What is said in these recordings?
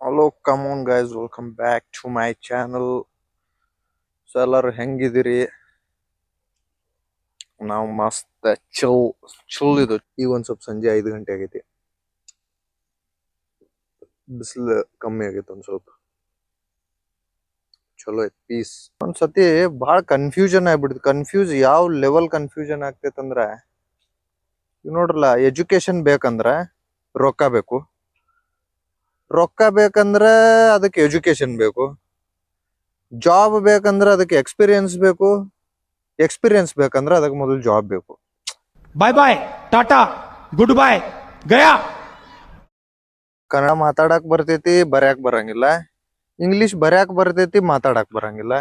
Hello come on guys welcome back to my channel so ಎಲ್ಲರೂ ಹೆಂಗಿದ್ದೀರಿ? ನಾವು ಮಸ್ತ್ ಚಲ್ ಚಿಲ್ ಇದು. ಈಗ ಒಂದು ಸ್ವಲ್ಪ ಸಂಜೆ ಐದು ಗಂಟೆ ಆಗೈತಿ. ಬಿಸಿಲು ಕಮ್ಮಿ ಆಗೈತೆ ಒಂದು ಸ್ವಲ್ಪ. ಚಲೋ ಐತಿ ಪೀಸ್ ಒಂದ್ಸತಿ ಭಾಳ ಕನ್ಫ್ಯೂಷನ್ ಆಗ್ಬಿಡ್ತು. ಕನ್ಫ್ಯೂಸ್ ಯಾವ ಲೆವೆಲ್ ಕನ್ಫ್ಯೂಷನ್ ಆಗ್ತೈತಂದ್ರೆ ನೋಡ್ರಲ್ಲ ಎಜುಕೇಶನ್ ಬೇಕಂದ್ರೆ ರೊಕ್ಕ ಬೇಕು. ರೊಕ್ಕ ಬೇಕಂದ್ರ ಅದಕ್ಕೆ ಎಜುಕೇಶನ್ ಬೇಕು. ಜಾಬ್ ಬೇಕಂದ್ರೆ ಅದಕ್ಕೆ ಎಕ್ಸ್ಪೀರಿಯನ್ಸ್ ಬೇಕು. ಎಕ್ಸ್ಪೀರಿಯನ್ಸ್ ಬೇಕಂದ್ರೆ ಅದಕ್ಕೆ ಮೊದಲು ಜಾಬ್ ಬೇಕು. Bye bye tata good bye Gaya Kannada ಮಾತಾಡಕ್ ಬರ್ತೈತಿ ಬರ್ಯಾಕ್ ಬರಂಗಿಲ್ಲ. ಇಂಗ್ಲಿಷ್ ಬರ್ಯಾಕ್ ಬರ್ತೈತಿ ಮಾತಾಡಕ್ ಬರಂಗಿಲ್ಲ.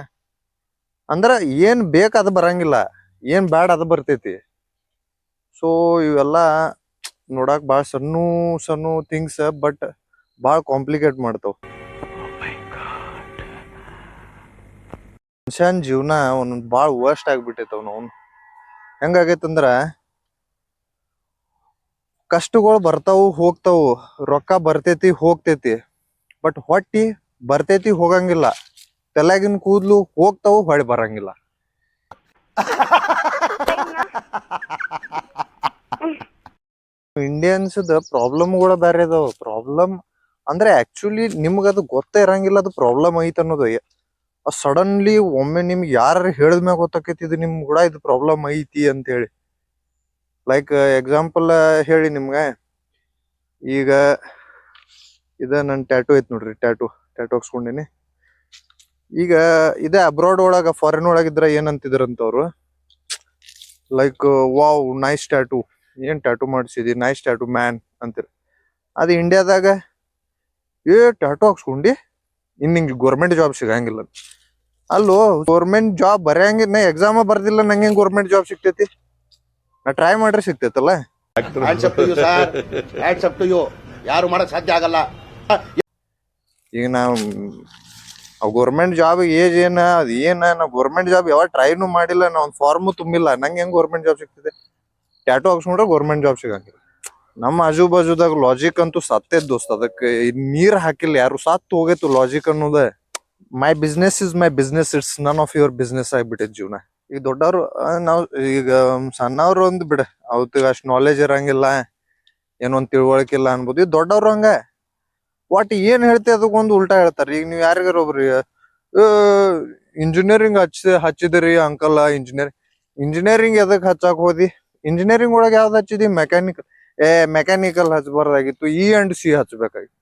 ಅಂದ್ರ ಏನ್ ಬೇಕ ಅದು ಬರಂಗಿಲ್ಲ ಏನ್ ಬ್ಯಾಡ್ ಅದು ಬರ್ತೈತಿ. ಸೊ ಇವೆಲ್ಲ ನೋಡಕ್ ಬಹಳ ಸಣ್ಣ ಸಣ್ಣ ಥಿಂಗ್ಸ್ ಬಟ್ ಭಾಳ ಕಾಂಪ್ಲಿಕೇಟ್ ಮಾಡ್ತಾವ. ಮನುಷ್ಯನ ಜೀವನ ಅವನು ಭಾಳ ವರ್ಸ್ಟ್ ಆಗಿಬಿಟ್ಟೈತೆ ಅವನು ಅವನು. ಹೆಂಗಾಗೈತಂದ್ರ ಕಷ್ಟಗಳು ಬರ್ತಾವು ಹೋಗ್ತಾವು ರೊಕ್ಕ ಬರ್ತೈತಿ ಹೋಗ್ತೈತಿ. ಬಟ್ ಹೊಟ್ಟಿ ಬರ್ತೈತಿ ಹೋಗಂಗಿಲ್ಲ. ತಲೆಗಿನ ಕೂದ್ಲು ಹೋಗ್ತಾವು ಹೊಳಿ ಬರಂಗಿಲ್ಲ. ಇಂಡಿಯನ್ಸ್ ಪ್ರಾಬ್ಲಮ್ಗಳು ಬೇರೆ ಇದಾವ. ಪ್ರಾಬ್ಲಮ್ ಅಂದ್ರೆ ಆಕ್ಚುಲಿ ನಿಮ್ಗೆ ಅದು ಗೊತ್ತೇ ಇರಂಗಿಲ್ಲ, ಅದು ಪ್ರಾಬ್ಲಮ್ ಐತೆ ಅನ್ನೋದು. ಸಡನ್ಲಿ ಒಮ್ಮೆ ನಿಮ್ಗೆ ಯಾರು ಹೇಳಿದ ಮ್ಯಾಗ ಗೊತ್ತಾಕೈತಿ ಇದು ನಿಮ್ಗೆ ಕೂಡ ಇದು ಪ್ರಾಬ್ಲಮ್ ಐತಿ ಅಂತ ಹೇಳಿ ಲೈಕ್ ಎಕ್ಸಾಂಪಲ್ ಹೇಳಿ ನಿಮ್ಗೆ. ಈಗ ಇದ ನನ್ನ ಟ್ಯಾಟೂ ಐತಿ ನೋಡ್ರಿ ಟ್ಯಾಟೂ ಟ್ಯಾಟೂ ಹಾಕ್ಸ್ಕೊಂಡಿನಿ. ಈಗ ಇದೇ ಅಬ್ರಾಡ್ ಒಳಗ ಫಾರಿನ್ ಒಳಗ ಏನಂತಿದ್ರಂತವ್ರು? ಲೈಕ್ ವಾವ್ ನೈಸ್ ಟ್ಯಾಟೂ ಏನ್ ಟ್ಯಾಟೂ ಮಾಡಿಸಿದಿ? ನೈಸ್ ಟ್ಯಾಟೂ ಮ್ಯಾನ್ ಅಂತೀರಿ. ಅದು ಇಂಡಿಯಾದಾಗ ಏ ಟ್ಯಾಟೂ ಹಾಕ್ಸ್ಕೊಂಡು. ಇನ್ ನಿಂಗೆ ಗೌರ್ಮೆಂಟ್ ಜಾಬ್ ಸಿಗಂಗಿಲ್ಲ. ಅಲ್ಲೋ ಗೌರ್ಮೆಂಟ್ ಜಾಬ್ ಬರೆಯಂಗ ನಾ ಎಕ್ಸಾಮ ಬರ್ದಿಲ್ಲ ನಂಗೆ ಗೌರ್ಮೆಂಟ್ ಜಾಬ್ ಸಿಗ್ತೈತಿ? ನಾ ಟ್ರೈ ಮಾಡ್ರೆ ಸಿಗ್ತೈತಲ್ಲ? ಯಾರು ಮಾಡಕ್ ಸಾಧ್ಯ ಆಗಲ್ಲ. ಈಗ ನಾವು ಗೌರ್ಮೆಂಟ್ ಜಾಬ್ ಏಜ್ ಏನ ಅದ್ ಏನ ನಾ ಗೌರ್ಮೆಂಟ್ ಜಾಬ್ ಯಾವ ಟ್ರೈನು ಮಾಡಿಲ್ಲ ನಾ ಒಂದು ಫಾರ್ಮು ತುಂಬಿಲ್ಲ. ನಂಗೆ ಹೆಂಗ್ ಗೌರ್ಮೆಂಟ್ ಜಾಬ್ ಸಿಗ್ತದೆ ಟ್ಯಾಟೋ ಹಾಕ್ಸ್ಕೊಂಡ್ರೆ ಗೌರ್ಮೆಂಟ್ ಜಾಬ್ ಸಿಗಂಗಿಲ್ಲ. ನಮ್ಮ ಆಜು ಬಾಜುದಾಗ ಲಾಜಿಕ್ ಅಂತೂ ಸತ್ತೇದ್ ದೋಸ್ತ. ಅದಕ್ಕೆ ನೀರ್ ಹಾಕಿಲ್ಲ, ಯಾರು ಸತ್ತು ಹೋಗೈತು ಲಾಜಿಕ್ ಅನ್ನೋದ. My business is my business it's none of your business ಆಗ್ಬಿಟ್ಟೈತಿ ಜೀವನ. ಈಗ ದೊಡ್ಡವ್ರು ನಾವು, ಈಗ ಸಣ್ಣವ್ರು ಒಂದ್ ಬಿಡ. ಅವತ್ತಿಗೆ ಅಷ್ಟ್ ನಾಲೆಜ್ ಇರಂಗಿಲ್ಲ ತಿಳುವಳಿಕೆ ಇಲ್ಲ ಅನ್ಬೋದು. ಈಗ ದೊಡ್ಡವ್ರು ಹಂಗ. ಒಟ್ ಏನ್ ಹೇಳ್ತಿ ಅದಕ್ಕೊಂದು ಉಲ್ಟಾ ಹೇಳ್ತಾರ. ಈಗ ನೀವು ಯಾರಿಗಾರ ಒಬ್ರಿ ಇಂಜಿನಿಯರಿಂಗ್ ಹಚ್ಚ ಹಚ್ಚಿದ್ರಿ ಅಂಕಲ್ ಇಂಜಿನಿಯರ್ ಇಂಜಿನಿಯರಿಂಗ್ ಎದಕ್ ಹಚ್ಚಾಕ್ ಹೋದಿ? ಇಂಜಿನಿಯರಿಂಗ್ ಒಳಗ ಯಾವ್ದು ಹಚ್ಚಿದಿ? ಮೆಕ್ಯಾನಿಕಲ್ ಏ ಮೆಕ್ಯಾನಿಕಲ್ ಹಚ್ಬಾರ್ದಾಗಿತ್ತು ಇ ಅಂಡ್ ಸಿ ಹಚ್ಬೇಕಾಗಿತ್ತು.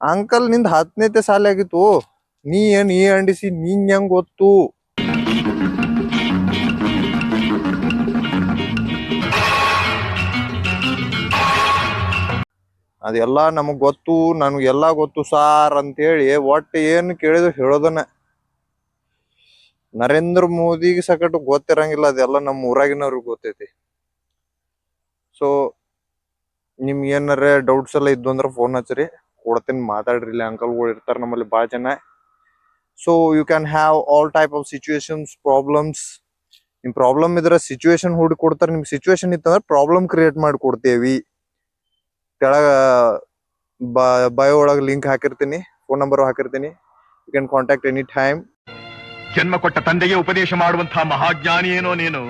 ಅಂಕಲ್ನಿಂದ ಹತ್ತನೇತೆ ಸಾಲ ಆಗಿತ್ತು. ನೀ ಏನ್ ಇ ಅಂಡ್ ಸಿ ನೀನ್ ಹೆಂಗ್ ಗೊತ್ತು? ಅದೆಲ್ಲ ನಮಗ್ ಗೊತ್ತು ನನ್ಗೆಲ್ಲಾ ಗೊತ್ತು ಸಾರ್ ಅಂತೇಳಿ ಒಟ್ಟು ಏನ್ ಕೇಳಿದ್ರು ಹೇಳೋದನ್ನ. ನರೇಂದ್ರ ಮೋದಿಗೆ ಸಕಟ್ ಗೊತ್ತಿರಂಗಿಲ್ಲ, ಅದೆಲ್ಲ ನಮ್ಮ ಊರಾಗಿನವ್ರಿಗೆ ಗೊತ್ತೈತಿ. ಸೊ ನಿಮ್ಗೆ ಏನಾರ ಡೌಟ್ಸ್ ಎಲ್ಲ ಇದ್ದು ಅಂದ್ರೆ ಫೋನ್ ಹಚ್ಚ್ರಿ. ಕೊಡ್ತೀನಿ, ಮಾತಾಡ್ರಿ ಇಲ್ಲಿ ಅಂಕಲ್ಗಳು ಇರ್ತಾರೆ ನಮ್ಮಲ್ಲಿ ಭಾಳ ಜನ. So you can have all type of situations problems ನಿಮ್ ಪ್ರಾಬ್ಲಮ್ ಇದ್ರೆ ಸಿಚುವೇಶನ್ ಹುಡುಕಿ ಕೊಡ್ತಾರೆ, ನಿಮ್ಗೆ ಸಿಚುವೇಶನ್ ಇತ್ತಂದ್ರೆ ಪ್ರಾಬ್ಲಮ್ ಕ್ರಿಯೇಟ್ ಮಾಡಿ ಕೊಡ್ತೇವಿ. ಕೆಳಗ ಬಯೋ ಒಳಗೆ ಲಿಂಕ್ ಹಾಕಿರ್ತೀನಿ ಫೋನ್ ನಂಬರ್ ಹಾಕಿರ್ತೀನಿ. You can contact any time ಜನ್ಮ ಕೊಟ್ಟ ತಂದೆಗೆ ಉಪದೇಶ ಮಾಡುವಂತಹ ಮಹಾಜ್ಞಾನಿ ಏನೋ ನೀನು?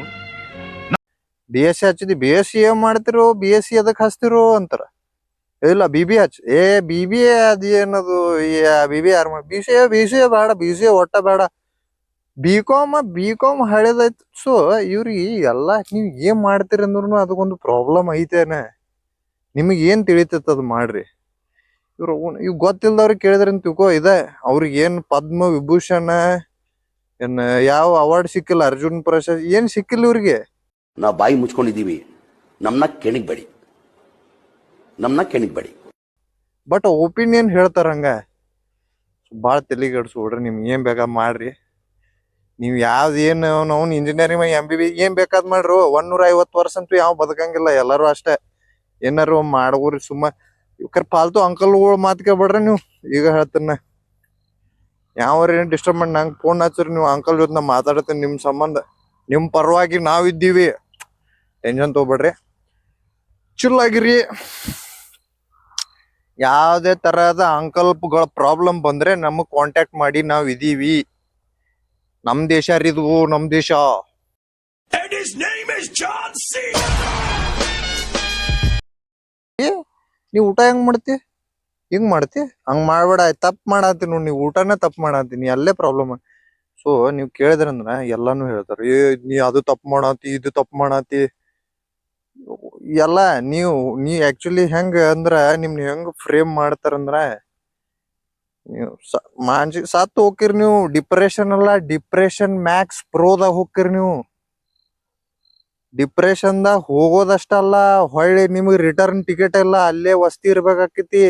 ಬಿ ಎಸ್ ಸಿ ಹಚ್ಚಿದಿ ಬಿ ಎಸ್ ಸಿ ಏನ್ ಮಾಡ್ತಿರೋ ಬಿ ಎಸ್ ಸಿ ಅದಕ್ಕೆ ಹಚ್ತಿರೋ ಅಂತಾರ. ಇಲ್ಲ ಬಿ ಬಿ ಹಚ್, ಏ ಬಿ ಬಿ ಅದ್ ಏನದು ಬಿ ಬಿ ಯಾರು ಮಾಡಿ B C A B C A ಬೇಡ ಬಿ ಸಿ ಎ ಒಟ್ಟ ಬೇಡ. ಬಿ ಕಾಮ್ ಬಿ ಕಾಮ್ ಹಳೇದೈತ್ ಸೊ ಇವ್ರಿಗೆ ಎಲ್ಲಾ ನೀವ್ ಏನ್ ಮಾಡ್ತೀರಿ ಅಂದ್ರೂ ಅದಕ್ಕೊಂದು ಪ್ರಾಬ್ಲಮ್ ಐತೇನೆ. ನಿಮಗೆ ಏನ್ ತಿಳಿತೈತೆ ಅದು ಮಾಡ್ರಿ. ಇವ್ರು ಇವ್ ಗೊತ್ತಿಲ್ದವ್ರಿಗೆ ಕೇಳಿದ್ರೆ ತಿಳ್ಕೋ, ಇದೆ, ಅವ್ರಿಗೆ ಏನ್ ಪದ್ಮ ವಿಭೂಷಣ, ಏನ್, ಯಾವ ಅವಾರ್ಡ್ ಸಿಕ್ಕಿಲ್ಲ, ಅರ್ಜುನ್ ಪ್ರಶಸ್ತಿ, ಏನ್ ಸಿಕ್ಕಿಲ್ಲ ಇವ್ರಿಗೆ. ನಾವು ಬಾಯಿ ಮುಚ್ಕೊಂಡಿದ್ದೀವಿ. ನಮ್ಮನ್ನ ಕೆಣಿಗ್ಬೇಡಿ. ನಮ್ಮನ್ನ ಕೆಣಿಗ್ಬೇಡಿ. ಬಟ್ ಒಪಿನಿಯನ್ ಹೇಳ್ತಾರ ಹಂಗ ಭಾಳ ತಲೆಗೆಡ್ಸ್ಬಿಡ್ರಿ ನಿಮ್ಗೆ. ಏನ್ ಬೇಕಾ ಮಾಡ್ರಿ. ನೀವು ಯಾವ್ದು ಏನು ನಾವು ಇಂಜಿನಿಯರಿಂಗ್ ಎಂ ಬಿ ಬಿ ಏನ್ ಬೇಕಾದ್ ಮಾಡ್ರು. ಒಂದೂರ ಐವತ್ತು ವರ್ಷ ಅಂತೂ ಯಾವ ಬದುಕಂಗಿಲ್ಲ. ಎಲ್ಲರೂ ಅಷ್ಟೇ. ಏನಾರು ಮಾಡ್ಬೋರಿ ಸುಮ್ಮ. ಇವ್ಕರ್ ಫಾಲ್ತು ಅಂಕಲ್ಗಳು ಮಾತ್ ನೀವು. ಈಗ ಹೇಳ್ತೇನೆ. ಯಾವ ಏನ್ ಡಿಸ್ಟರ್ಬ್ ಮಾಡಿ ನಂಗೆ ಫೋನ್ ಹಚ್ಚಿರಿ ನೀವು. ಅಂಕಲ್ ಜೊತೆ ನಾ ಮಾತಾಡ್ತೀನಿ ನಿಮ್ಮ ಸಂಬಂಧ. ನಿಮ್ ಪರವಾಗಿ ನಾವಿದ್ದೀವಿ. ಟೆನ್ಷನ್ ತೊಗೊಬೇಡ್ರಿ. ಚುಲ್ಲಾಗಿರಿ ಯಾವುದೇ ತರಹದ ಅಂಕಲ್ಪ್ಗಳ ಪ್ರಾಬ್ಲಮ್ ಬಂದ್ರೆ ನಮಗೆ ಕಾಂಟ್ಯಾಕ್ಟ್ ಮಾಡಿ ನಾವು ಇದ್ದೀವಿ ನಮ್ಮ ದೇಶ ರೀ ನಮ್ಮ ನಮ್ ದೇಶ. ನೀವು ಊಟ ಹೆಂಗ್ ಮಾಡ್ತಿ? ಹಿಂಗ್ ಮಾಡ್ತಿ? ಹಂಗ್ ಮಾಡ್ಬೇಡ ತಪ್ಪು ಮಾಡತ್ತೀನಿ ನೋಡಿ ನೀವು ಊಟನೇ ತಪ್ಪು ಮಾಡತ್ತೀನಿ ಅಲ್ಲೇ ಪ್ರಾಬ್ಲಮ್ ಸೊ ನೀವ್ ಕೇಳಿದ್ರಂದ್ರ ಎಲ್ಲಾನು ಹೇಳ್ತಾರ, ಏ, ನೀ ಅದು ತಪ್ಪು ಮಾಡಾತಿ, ಇದು ತಪ್ಪು ಮಾಡಾತಿ. ಎಲ್ಲ ನೀವು, ನೀ ಆಕ್ಚುಲಿ ಹೆಂಗ ಅಂದ್ರ ನಿಮ್ನ ಹೆಂಗ್ ಫ್ರೇಮ್ ಮಾಡ್ತಾರಂದ್ರ, ನೀವು ಮಾನಸಿಕ ಸತ್ ಹೋಗಿರ್ ನೀವು ಡಿಪ್ರೆಷನ್ ಅಲ್ಲ ಡಿಪ್ರೆಷನ್ ಮ್ಯಾಕ್ಸ್ ಪ್ರೋದಾಗ ಹೋಗಿರ್ ನೀವು. ಡಿಪ್ರೆಷನ್ದಾಗ ದಾಗ ಹೋಗೋದಷ್ಟಲ್ಲ, ಹೊಳ್ಳಿ ನಿಮಗೆ ರಿಟರ್ನ್ ಟಿಕೆಟ್ ಎಲ್ಲ ಅಲ್ಲೇ ವಸ್ತಿ ಇರ್ಬೇಕಾಕೈತಿ.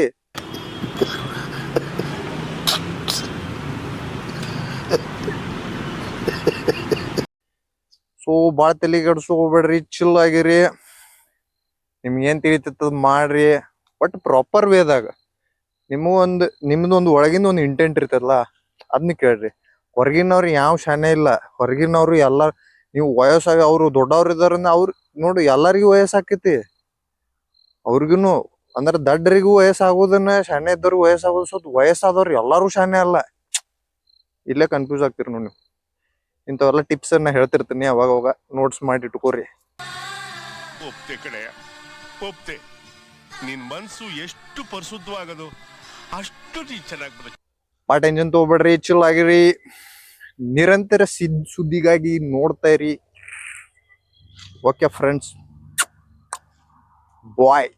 ಸೊ, ಬಾಳ ತಲೆ ಕೆಡ್ಸ್ಕೊಬೇಡ್ರಿ ಚಿಲ್ ಆಗಿರಿ. ನಿಮ್ಗೆ ಏನ್ ತಿಳಿತದ ಮಾಡ್ರಿ. ಬಟ್ ಪ್ರಾಪರ್ ವೇದಾಗ ನಿಮ್ಮ ಒಂದು, ನಿಮ್ದು ಒಂದು ಒಳಗಿಂದ ಒಂದು ಇಂಟೆಂಟ್ ಇರ್ತದಲ್ಲ ಅದನ್ನ ಕೇಳ್ರಿ. ಹೊರಗಿನವ್ರು ಯಾವ ಶಾನೆ ಇಲ್ಲ. ಹೊರಗಿನವ್ರು ಎಲ್ಲ, ನೀವು ವಯಸ್ಸಾಗಿ ಅವರು ದೊಡ್ಡವ್ರು ಇದಾರನ್ನ ಅವ್ರು, ನೋಡು, ಎಲ್ಲರಿಗೂ ವಯಸ್ಸಾಕೈತಿ. ಅವ್ರಿಗೂ ಅಂದ್ರೆ ದಡ್ಡರಿಗೂ ವಯಸ್ಸಾಗೋದನ್ನ, ಶಾನೆ ಇದ್ದವ್ರಿಗೆ ವಯಸ್ಸಾಗೋದು ಸ್ವಲ್ಪ ವಯಸ್ಸಾದವ್ರು ಎಲ್ಲರೂ ಶಾನೆ ಅಲ್ಲ. ಇಲ್ಲೇ ಕನ್ಫ್ಯೂಸ್ ಆಗ್ತೀರಿ ನೋಡಿ ನೀವು. ಇಂಥವೆಲ್ಲ ಟಿಪ್ಸ್ ಅನ್ನ ಹೇಳ್ತಿರ್ತೀನಿ ಅವಾಗವಾಗ ಅವಾಗ ನೋಟ್ಸ್ ಮಾಡಿ ಇಟ್ಕೋರಿ. ಒಪ್ತೆ ಕಡೆಯ ಒಪ್ತೆ ನಿನ್ ಮನ್ಸು ಎಷ್ಟು ಪರಿಶುದ್ಧವಾಗದು. ಅಷ್ಟು ಚೆನ್ನಾಗಿ ಬದುಕು ಎಂಜನ್ ಟೆನ್ಷನ್ ತಗೋಬೇಡ್ರಿ ಚಿಲ್ ಆಗಿರಿ. ನಿರಂತರ ಸಿದ್ ಸುದ್ದಿಗಾಗಿ ನೋಡ್ತಾ ಇರಿ. Okay friends bye